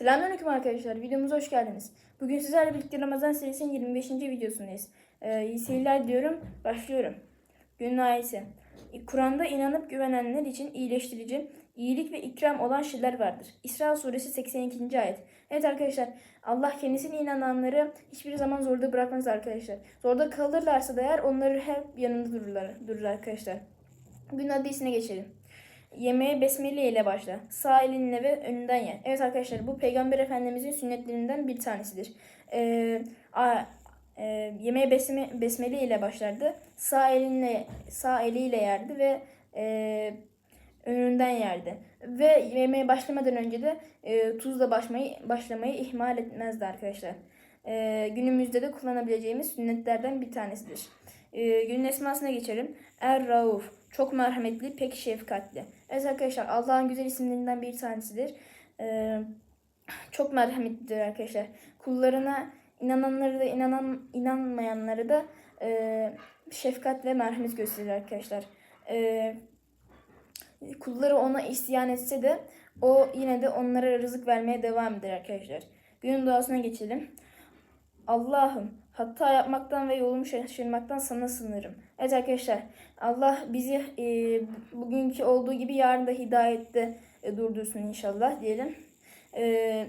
Selamünaleyküm arkadaşlar. Videomuza hoş geldiniz. Bugün sizlerle birlikte Ramazan serisinin 25. videosundayız. Ee, iyi seyirler diyorum. Başlıyorum. Günün ayeti. Kur'an'da inanıp güvenenler için iyileştirici, iyilik ve ikram olan şeyler vardır. İsra suresi 82. ayet. Evet arkadaşlar Allah kendisine inananları hiçbir zaman zorda bırakmaz arkadaşlar. Zorda kalırlarsa da eğer onları hep yanında dururlar, durur arkadaşlar. Gün hadisine geçelim. Yemeğe besmele ile başla. Sağ elinle ve önünden ye. Evet arkadaşlar bu Peygamber Efendimizin sünnetlerinden bir tanesidir. Ee, a, e, yemeğe besme, besmele ile başlardı. Sağ elinle sağ eliyle yerdi ve e, önünden yerdi. Ve yemeğe başlamadan önce de e, tuzla başlamayı, başlamayı ihmal etmezdi arkadaşlar. E, günümüzde de kullanabileceğimiz sünnetlerden bir tanesidir. E, günün esmasına geçelim. Er-Rauf. Çok merhametli, pek şefkatli. Evet arkadaşlar Allah'ın güzel isimlerinden bir tanesidir. E, çok merhametlidir arkadaşlar. Kullarına inananları da inanan inanmayanları da e, şefkat ve merhamet gösterir arkadaşlar. E, kulları ona isyan etse de o yine de onlara rızık vermeye devam eder arkadaşlar. Günün duasına geçelim. Allah'ım hata yapmaktan ve yolumu şaşırmaktan sana sınırım. Evet arkadaşlar Allah bizi e, bugünkü olduğu gibi yarın da hidayette e, durdursun inşallah diyelim. E,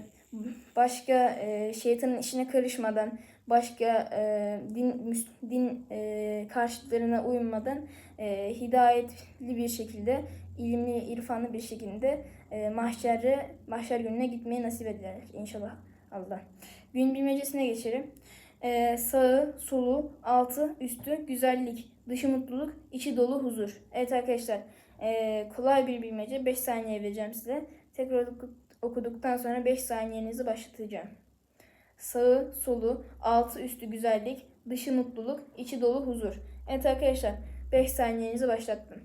başka e, şeytanın işine karışmadan, başka e, din, din e, karşıtlarına uymadan e, hidayetli bir şekilde, ilimli, irfanlı bir şekilde e, mahşere, mahşer gününe gitmeyi nasip eder inşallah Allah. Gün bilmecesine geçelim. Ee, sağı, solu, altı, üstü, güzellik, dışı mutluluk, içi dolu huzur. Evet arkadaşlar ee, kolay bir bilmece 5 saniye vereceğim size. Tekrar oku- okuduktan sonra 5 saniyenizi başlatacağım. Sağı, solu, altı, üstü, güzellik, dışı mutluluk, içi dolu huzur. Evet arkadaşlar 5 saniyenizi başlattım.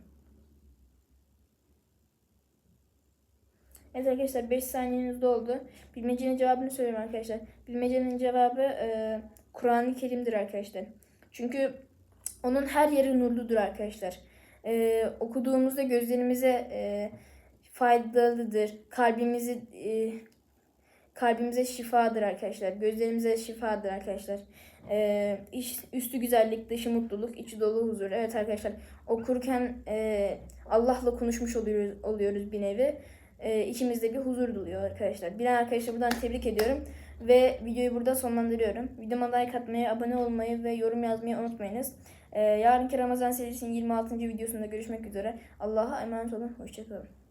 Evet arkadaşlar 5 saniyeniz doldu. Bilmecenin cevabını söylüyorum arkadaşlar. Bilmecenin cevabı e, Kur'an-ı Kerim'dir arkadaşlar. Çünkü onun her yeri nurludur arkadaşlar. E, okuduğumuzda gözlerimize e, faydalıdır. Kalbimizi e, kalbimize şifadır arkadaşlar. Gözlerimize şifadır arkadaşlar. E, iç- üstü güzellik, dışı mutluluk, içi dolu huzur. Evet arkadaşlar okurken e, Allah'la konuşmuş oluyoruz, oluyoruz bir nevi e, içimizde bir huzur doluyor arkadaşlar. Bilen arkadaşlar buradan tebrik ediyorum. Ve videoyu burada sonlandırıyorum. Videoma like atmayı, abone olmayı ve yorum yazmayı unutmayınız. E, yarınki Ramazan serisinin 26. videosunda görüşmek üzere. Allah'a emanet olun. Hoşçakalın.